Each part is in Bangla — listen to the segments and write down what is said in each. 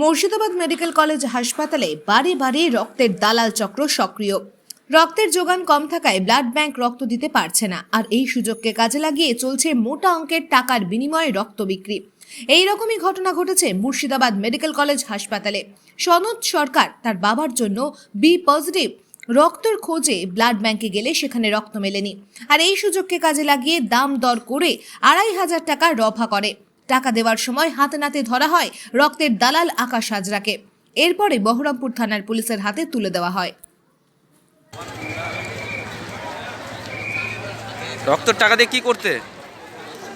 মুর্শিদাবাদ মেডিকেল কলেজ হাসপাতালে বারে বারে রক্তের দালাল চক্র সক্রিয়। রক্তের যোগান কম থাকায় ব্লাড ব্যাংক রক্ত দিতে পারছে না, আর এই সুযোগকে কাজে লাগিয়ে চলছে মোটা অঙ্কের টাকার বিনিময়ে রক্ত বিক্রি। এই রকমই ঘটনা ঘটেছে মুর্শিদাবাদ মেডিকেল কলেজ হাসপাতালে। সনদ সরকার তার বাবার জন্য বি পজিটিভ, রক্তের খোঁজে ব্লাড ব্যাংকে গেলে সেখানে রক্ত মেলেনি। আর এই সুযোগকে কাজে লাগিয়ে দাম দর করে আড়াই হাজার টাকা রফা করে। টাকা দেওয়ার সময় হাতে নাতে ধরা হয় রক্তের দালাল আকাশ হাজরাকে। এরপরে বহরমপুর থানার পুলিশের হাতে তুলে দেওয়া হয়। রক্তের টাকা দিয়ে কি করতে?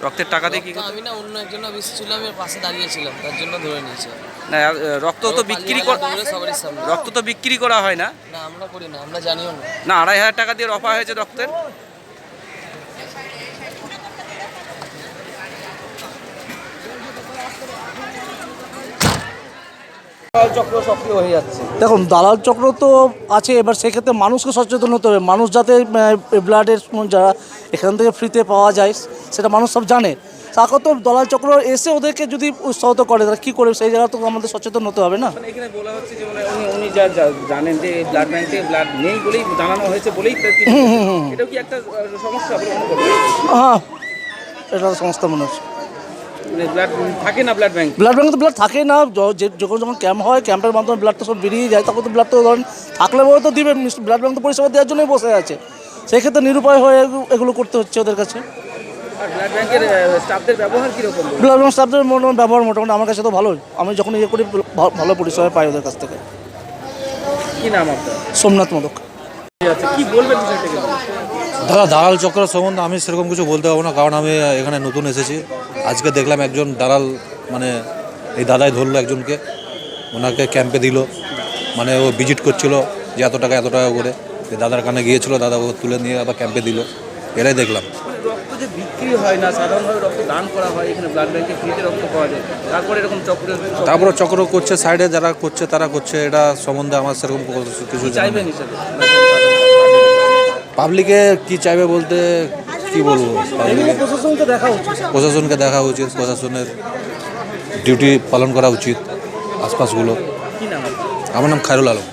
রক্তের টাকা দিয়ে কি করতে? আমি না অন্য একজন অফিস ছিল আমি পাশে দাঁড়িয়েছিলাম তার জন্য ধরে নিয়েছে। না রক্ত তো বিক্রি রক্ত তো বিক্রি করা হয় না? না আমরা করি না আমরা জানিও না। না আড়াই হাজার টাকা দিয়ে রফা হয়েছে রক্তের? চক্র সক্রিয় হয়ে যাচ্ছে। দেখুন দালাল চক্র তো আছে এবার সেক্ষেত্রে মানুষকে সচেতন হতে হবে। মানুষ যাতে ব্লাডের যারা এখান থেকে ফ্রিতে পাওয়া যায় সেটা মানুষ সব জানে। তারপর তো দালাল চক্র এসে ওদেরকে যদি উৎসাহিত করে তারা কী করে সেই জায়গা তো আমাদের সচেতন হতে হবে না। মানে এখানে বলা হচ্ছে যে মানে উনি উনি যা জানেন যে ব্লাড ব্যাংকে ব্লাড নেই বলেই জানানো হয়েছে বলেই এটাও কি একটা সমস্যা বলে হ্যাঁ এটা সমস্যা মনে হচ্ছে। থাকে না ব্লাড ব্যাংক ব্লাড ব্যাঙ্কে তো ব্লাড থাকে না। যে- যখন যখন ক্যাম্প হয় ক্যাম্পের মাধ্যমে ব্লাড তো সব বেরিয়ে যায় তখন তো ব্লাড তো ধরেন থাকলে বলে তো দিবে। ব্লাড ব্যাঙ্ক তো পরিষেবা দেওয়ার জন্যই বসে আছে। সেই ক্ষেত্রে নিরুপায় হয়ে এগুলো করতে হচ্ছে ওদের কাছে। ব্লাড ব্যাংকের স্টাফদের ব্যবহার কীরকম ব্লাড স্টাফদের মোটামুটি ব্যবহার মোটামুটি আমার কাছে তো ভালোই। আমি যখন ইয়ে করি ভালো পরিষেবা পাই ওদের কাছ থেকে। কি নাম আপনার? সোমনাথ মোদক। দাদা, দালাল চক্র সম্বন্ধে আমি সেরকম কিছু বলতে পারব না, কারণ আমি এখানে নতুন এসেছি। আজকে দেখলাম একজন দালাল মানে এই দাদাই ধরলো একজনকে, ওনাকে ক্যাম্পে দিল মানে ও ভিজিট করছিল যে এত টাকা এত টাকা করে। দাদার কানে গিয়েছিল, দাদা ও তুলে নিয়ে আবার ক্যাম্পে দিল এটাই দেখলাম। রক্ত বিক্রি হয় না সাধারণভাবে রক্ত দান করা হয় এখানে ব্লাড ব্যাংকে ফ্রিতে রক্ত পাওয়া যায় তারপরে এরকম চক্রের তারপরে চক্র করছে সাইডে যারা করছে তারা করছে এটা সম্বন্ধে আমার সেরকম কিছু চাইবেন হিসাবে পাবলিকে কি চাইবে বলতে কি বলব? প্রশাসনকে দেখা উচিত। প্রশাসনকে দেখা উচিত প্রশাসনের ডিউটি পালন করা উচিত আশপাশগুলো? আমার নাম খায়রুল আলম।